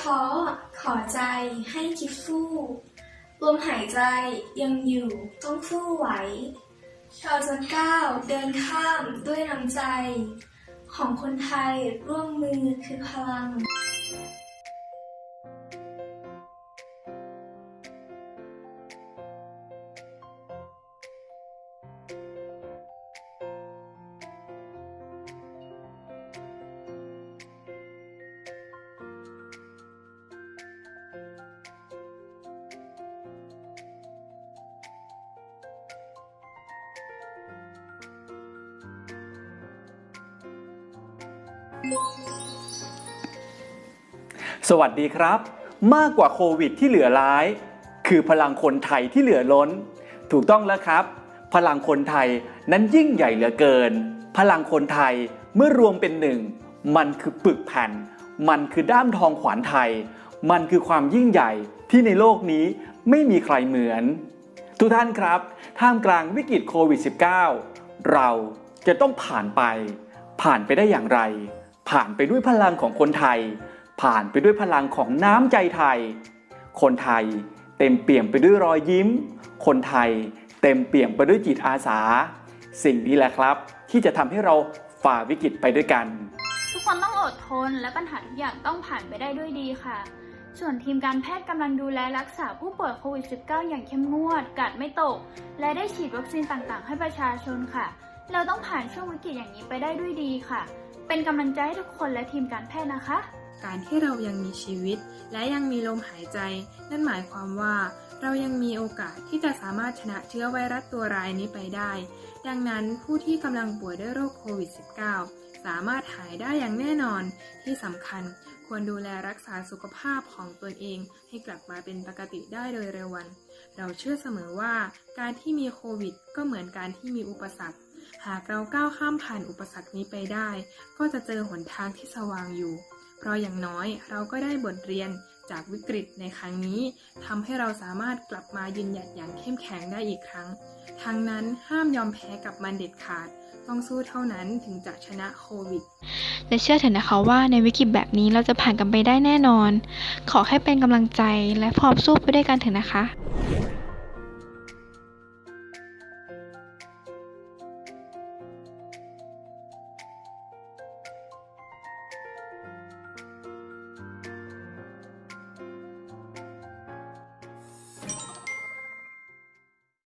ท้อขอใจให้คิดสู้ลมหายใจยังอยู่ต้องสู้ไหว เราจะก้าวเดินข้ามด้วยน้ำใจ ของคนไทยร่วมมือคือพลัง สวัสดีครับ มากกว่าโควิดที่เหลือร้าย คือพลังคนไทยที่เหลือล้น ถูกต้องแล้วครับ พลังคนไทยนั้นยิ่งใหญ่เหลือเกิน พลังคนไทยเมื่อรวมเป็นหนึ่ง มันคือปึกแผ่น มันคือด้ามทองขวานไทย มันคือความยิ่งใหญ่ที่ในโลกนี้ไม่มีใครเหมือน ทุกท่านครับ ท่ามกลางวิกฤตโควิด -19 เราจะต้องผ่านไป ผ่านไปได้อย่างไร ผ่านไปด้วยพลังของคนไทย ผ่านไปด้วยพลังของน้ำใจไทย คนไทยเต็มเปี่ยมไปด้วยรอยยิ้ม คนไทยเต็มเปี่ยมไปด้วยจิตอาสา สิ่งนี้แหละครับ ที่จะทำให้เราฝ่าวิกฤตไปด้วยกัน ทุกคนต้องอดทนและปัญหาทุกอย่างต้องผ่านไปได้ด้วยดีค่ะ ส่วนทีมการแพทย์กำลังดูแลรักษาผู้ป่วยโควิด -19 อย่างเข้มงวดกัดไม่ตก และได้ฉีดวัคซีนต่างๆ ให้ประชาชนค่ะ เราต้องผ่านช่วงวิกฤตอย่างนี้ไปได้ด้วยดีค่ะ เป็นกำลังใจให้ทุกคนและทีมการแพทย์นะคะ การที่เรายังมีชีวิต และยังมีลมหายใจ นั่นหมายความว่า เรายังมีโอกาสที่จะสามารถชนะเชื้อไวรัสตัวร้ายนี้ไปได้ ดังนั้นผู้ที่กำลังป่วยด้วยโรคโควิด -19 สามารถหายได้อย่างแน่นอน ที่สำคัญควรดูแลรักษาสุขภาพของตนเอง ให้กลับมาเป็นปกติได้โดยเร็ววัน เราเชื่อเสมอว่า การที่มีโควิด ก็เหมือนการที่มีอุปสรรค หากเราก้าวข้ามผ่านอุปสรรคนี้ไปได้ ก็จะเจอหนทางที่สว่างอยู่ เพราะอย่างน้อยเราก็ได้บทเรียนจากวิกฤตในครั้งนี้ทำให้เราสามารถกลับมายืนหยัดอย่างเข้มแข็งได้อีกครั้ง ทั้งนั้นห้ามยอมแพ้กับมันเด็ดขาด ต้องสู้เท่านั้นถึงจะชนะโควิดและเชื่อเถอะนะคะว่าในวิกฤตแบบนี้เราจะผ่านกันไปได้แน่นอน ขอให้เป็นกำลังใจและพร้อมสู้ไปด้วยกันเถอะนะคะ